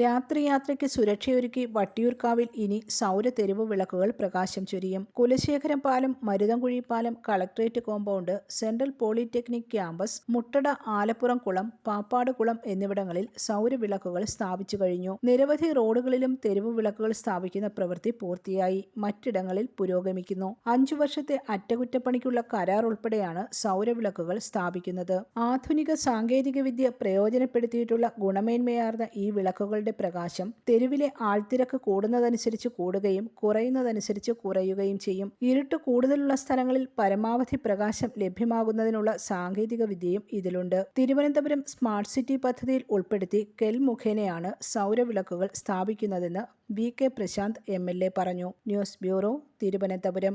രാത്രിയാത്രയ്ക്ക് സുരക്ഷയൊരുക്കി വട്ടിയൂർക്കാവിൽ ഇനി സൗര തെരുവ് വിളക്കുകൾ പ്രകാശം ചൊരിയും. കുലശേഖരം പാലം മരുതൻകുഴി പാലം collectorate compound central polytechnic campus Muttada Alappuram കുളം പാപ്പാട് കുളം എന്നിവിടങ്ങളിൽ സൗര വിളക്കുകൾ സ്ഥാപിച്ചു കഴിഞ്ഞു. നിരവധി റോഡുകളിലും തെരുവ് വിളക്കുകൾ സ്ഥാപിക്കുന്ന പ്രവൃത്തി പൂർത്തിയായി. മറ്റിടങ്ങളിൽ പുരോഗമിക്കുന്നു. അഞ്ചു വർഷത്തെ അറ്റകുറ്റപ്പണിക്കുള്ള കരാർ ഉൾപ്പെടെയാണ് സൗരവിളക്കുകൾ സ്ഥാപിക്കുന്നത്. ആധുനിക സാങ്കേതികവിദ്യ പ്രയോജനപ്പെടുത്തിയിട്ടുള്ള ഗുണമേന്മയാർന്ന ഈ വിളക്കുകളുടെ പ്രകാശം തെരുവിലെ ആൾത്തിരക്ക് കൂടുന്നതനുസരിച്ച് കൂടുകയും കുറയുന്നതനുസരിച്ച് കുറയുകയും ചെയ്യും. ഇരുട്ട് കൂടുതലുള്ള സ്ഥലങ്ങളിൽ പരമാവധി പ്രകാശം ലഭ്യമാകുന്നതിനുള്ള സാങ്കേതിക വിദ്യയും ഇതിലുണ്ട്. തിരുവനന്തപുരം സ്മാർട്ട് സിറ്റി പദ്ധതിയിൽ ഉൾപ്പെടുത്തി കെൽ മുഖേനയാണ് സൗരവിളക്കുകൾ സ്ഥാപിക്കുന്നതെന്ന് V K Prashanth M L A പറഞ്ഞു. News bureau Thiruvananthapuram.